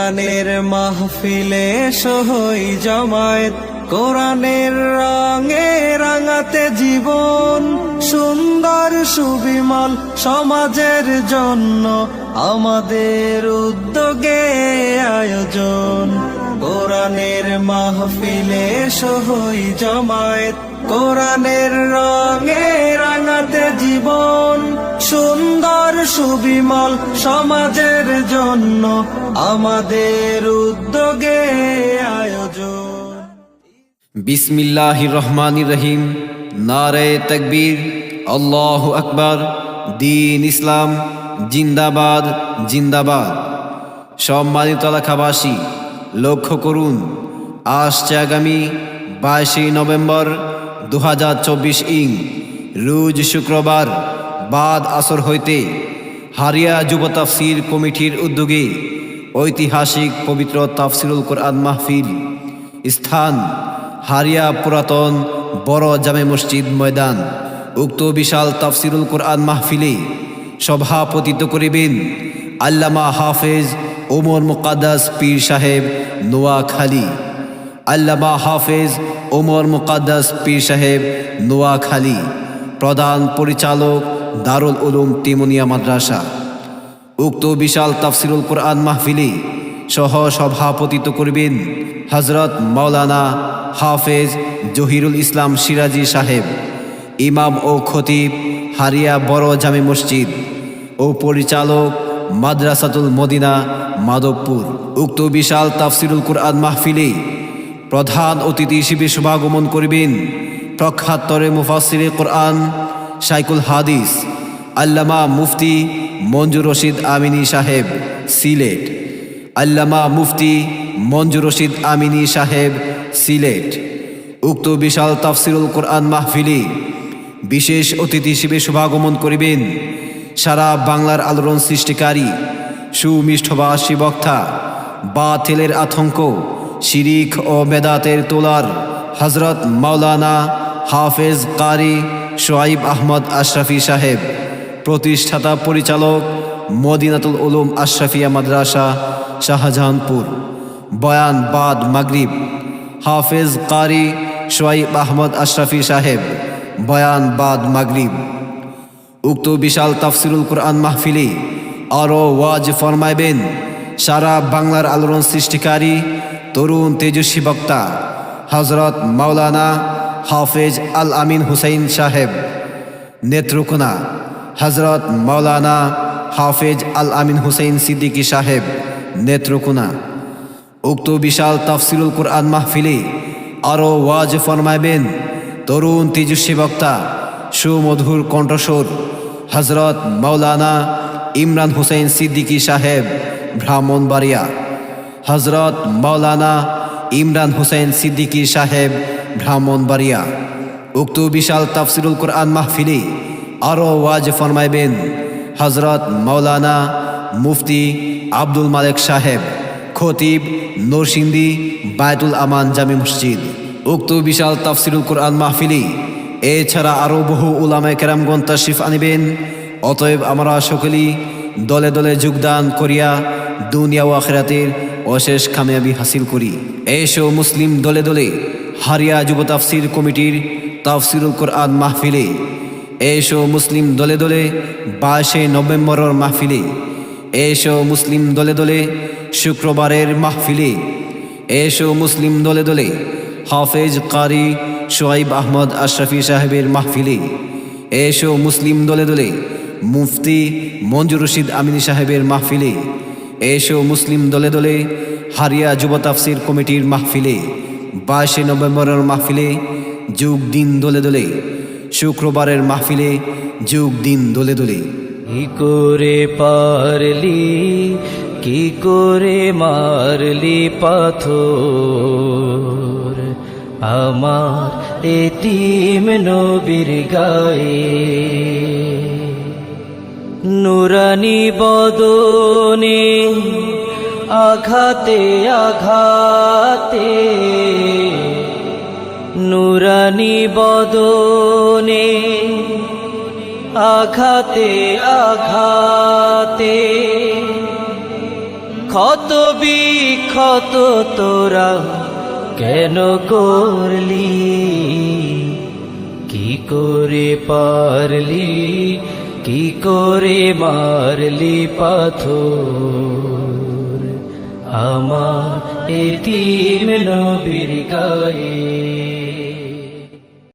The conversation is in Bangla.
কোরআনের মাহফিলে সহই জমায়েত, কোরআনের রঙে রাঙাতে জীবন, সুন্দর সুবিমল সমাজের জন্য আমাদের উদ্যোগে আয়োজন। কোরআনের মাহফিলে সহই জমায়েত, কোরআনের রঙে রাঙাতে জীবন, সুন্দর সুবিমল সমাজের জন্য আমাদের উদ্যোগে আয়োজন। বিসমিল্লাহির রহমানির রহিম নারে তকবীর, আল্লাহ আকবার, দিন ইসলাম, জিন্দাবাদ জিন্দাবাদ। সম্মানিত এলাকাবাসী লক্ষ্য করুন, আসছে আগামী বাইশে নভেম্বর দু হাজার চব্বিশ ইং, রুজ শুক্রবার বাদ আসর হইতে হারিয়া যুব তাফসির কমিটির উদ্যোগে ঐতিহাসিক পবিত্র তাফসিরুল কোরআন মাহফিল, স্থান হারিয়া পুরাতন বড় জামে মসজিদ ময়দান, উক্ত বিশাল তাফসিরুল কোরআন মাহফিলে সভাপতিত্ব করিবেন আল্লামা হাফেজ ওমর মুকাদ্দাস পীর সাহেব নোয়াখালী। আল্লামা হাফেজ ওমর মুকাদ্দাস পীর সাহেব নোয়াখালী। প্রধান পরিচালক দারুল উলুম তিমুনিয়া মাদ্রাসা। উক্ত বিশাল তাফসিরুল কোরআন মাহফিলি সহ সভাপতিত্ব করবেন হজরত মাওলানা হাফেজ জহিরুল ইসলাম সিরাজি সাহেব, ইমাম ও খতিব হারিয়া বড় জামে মসজিদ ও পরিচালক মাদ্রাসাতুল মদিনা, মাধবপুর। উক্ত বিশাল তাফসিরুল কুরআন মাহফিলে প্রধান অতিথি হিসেবে শুভাগমন করবেন প্রখ্যাতরে মুফাসিরে কোরআন সাইকুল হাদিস, আল্লামা মুফতি মঞ্জুর রশিদ আমিনী সাহেব, সিলেট। আল্লামা মুফতি মঞ্জুর রশিদ আমিনী সাহেব, সিলেট। উক্ত বিশাল তাফসিরুল কোরআন মাহফিলে বিশেষ অতিথি হিসেবে শুভাগমন করিবেন সারা বাংলার আলোড়ন সৃষ্টিকারী সুমিষ্ঠবাসী বক্তা বাতিলের আতঙ্ক, শিরিক ও বেদাতের তোলার হজরত মাওলানা হাফেজ কারি সোয়াইব আহমদ আশরাফি সাহেব, প্রতিষ্ঠাতা পরিচালক মদিনাতুল উলুম আশরাফিয়া মাদ্রাসা, শাহজাহানপুর। বয়ান বাদ মাগরিব, হাফেজ কারি সোয়াইব আহমদ আশরাফি সাহেব, বয়ান বাদ মাগরিব। উক্ত বিশাল তাফসিরুল কোরআন মাহফিলে আরও ওয়াজ ফরমাইবেন সারা বাংলার আলোড়ন সৃষ্টিকারী তরুণ তেজস্বী বক্তা হজরত মাওলানা হাফেজ আল আমিন হুসাইন সাহেব, নেত্রকোনা হজরত মাওলানা হাফেজ আল আমিন হুসাইন সিদ্দিকী সাহেব, নেত্রকোনা। উক্ত বিশাল তাফসিরুল কোরআন মাহফিলে আরও ওয়াজ ফরমাইবেন তরুণ তেজস্বী বক্তা সুমধুর কণ্ঠস্বর হজরত মাওলানা ইমরান হুসাইন সিদ্দিকী সাহেব, ব্রাহ্মণবাড়িয়া। হজরত মাওলানা ইমরান হুসেন সিদ্দিকী সাহেব, ব্রাহ্মণবাড়িয়া। উক্ত বিশাল তাফসিরুল কোরআন মাহফিলে আরও ওয়াজ ফরমাইবেন হজরত মৌলানা মুফতি আব্দুল মালেক সাহেব, খতিব নরসিংদী বায়তুল আমান জামি মসজিদ। উক্ত বিশাল তাফসিরুল কোরআন মাহফিলি এছাড়া আরও বহু উলামায় কেরামগণ তাশরিফ আনিবেন। অতএব আমরা সকলেই দলে দলে যোগদান করিয়া দুনিয়া ও আখেরাতের অশেষ কামিয়াবি হাসিল করি। এসো মুসলিম দলে দলে হারিয়া যুব তাফসির কমিটির তাফসিরুল কোরআন মাহফিলে। এসো মুসলিম দলে দলে বাইশে নভেম্বরের মাহফিলে। এসো মুসলিম দলে দলে শুক্রবারের মাহফিলে। এসো মুসলিম দলে দলে হাফেজ কারি সোয়াইব আহমদ আশরাফি সাহেবের মাহফিলে এসো মুসলিম দলে দলে মুফতি মঞ্জুর রশিদ আমিনী সাহেবের মাহফিলে এসো মুসলিম দলে দলে হারিয়া যুব তাফসির কমিটির মাহফিলে বাইশে নভেম্বরের মাহফিলে যুগ দিন দলে দলে শুক্রবারের মাহফিলে যুগ দিন দলে দলে। কি করে পারলি, কি করে মারলি পাথর? আমার এতিম নবীর গায়ে নুরানি বদনে আঘাতে আঘাতে নুরানি বদনে আঘাতে আঘাতে ক্ষত বিক্ষত তোরা কেন করলি? কি করে পারলি? কি করে মারলি পাথর? আমার এতিম নবীর গায়ে